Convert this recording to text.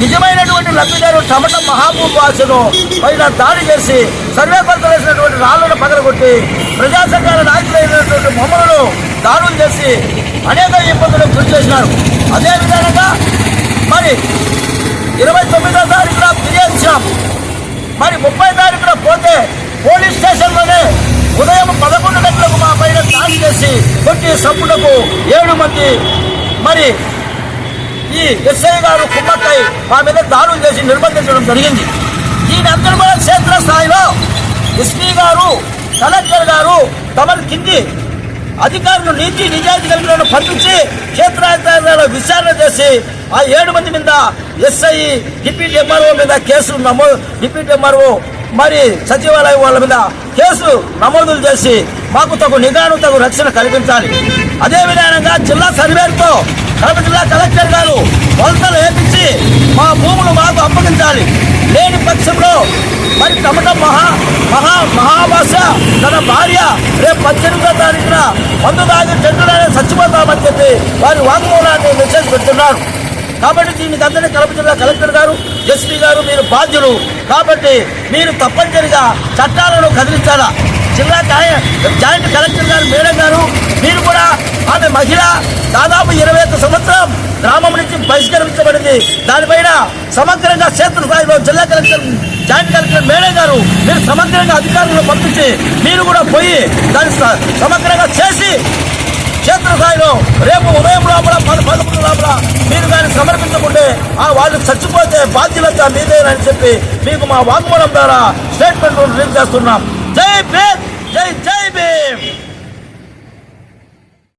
నిజమైనటువంటి లబ్ధిదారు టమట మహాబూబ్ వాసును పైన దాడి చేసి సర్వే కొరతలు వేసినటువంటి రాళ్ళను పగలగొట్టి ప్రజా సంఘాల నాయకులైనటువంటి మమ్మలను దాడులు చేసి అనేక ఇబ్బందులకు గురి చేసినారు. అదేవిధంగా మరి ఇరవై తొమ్మిదో తారీఖున ఫిర్యాదు ఇచ్చాం మరి ముప్పై తారీఖున పోతే పోలీస్ స్టేషన్లోనే ఉదయం పదకొండు గంటలకు మా పైన దాడి చేసి కొట్టి సభ్యులకు ఏడు మంది మరి ఈ ఎస్ఐ గారు కుమ్మక్కై మా మీద దాడులు చేసి నిర్బంధించడం జరిగింది. దీని అందరూ కూడా క్షేత్ర స్థాయిలో ఎస్పీ గారు కలెక్టర్ గారు తమను కింది అధికారులు నీతి నిజాయితీ కలిగిన పంపించి క్షేత్రాధికారుల విచారణ చేసి ఆ ఏడు మంది మీద ఎస్ఐ డిప్యూటీ ఎంఆర్ఓ మీద కేసులు నమోదు డిప్యూటీ ఎంఆర్ఓ మరి సచివాలయం వాళ్ళ మీద కేసు నమోదులు చేసి మాకు తగు నిఘాను తగు రక్షణ కల్పించాలి. అదే విధానంగా జిల్లా సర్వేతో కడప జిల్లా కలెక్టర్ గారు కొలతలు వేపించి మా భూములు మాకు అప్పగించాలి. లేని పక్షంలో మరి తమట మహా మహా మహాభాష తన భార్య రేపు పద్దెనిమిదో తారీఖున మందు తాగి చెట్టులోనే చచ్చిపోతామని చెప్పి వారి వాంగ్మూలాన్ని మెసేజ్ పెడుతున్నారు. కాబట్టి దీనికి అందరినీ కడప జిల్లా కలెక్టర్ గారు ఎస్పీ గారు మీరు బాధ్యులు. కాబట్టి మీరు తప్పనిసరిగా చట్టాలను కదిలించాలా? జిల్లా జాయింట్ కలెక్టర్ గారు మేడం గారు మీరు కూడా ఆమె మహిళ దాదాపు ఇరవై ఒక్క సంవత్సరం గ్రామం నుంచి బహిష్కరించబడింది. దానిపైన సమగ్రంగా క్షేత్ర స్థాయిలో జిల్లా కలెక్టర్ జాయింట్ కలెక్టర్ మేడం గారు మీరు సమగ్రంగా అధికారులను పంపించి మీరు కూడా పోయి దాన్ని సమగ్రంగా చేసి క్షేత్రస్థాయిలో రేపు ఉదయం లోపల పది పదకొండు లోపల మీరు దాన్ని సమర్పించకుంటే ఆ వాళ్ళు చచ్చిపోతే బాధ్యులంతా మీదేనని చెప్పి మీకు మా వాగ్మూలం ద్వారా స్టేట్మెంట్ రిలీజ్ చేస్తున్నాం. జై భీమ్! జై జై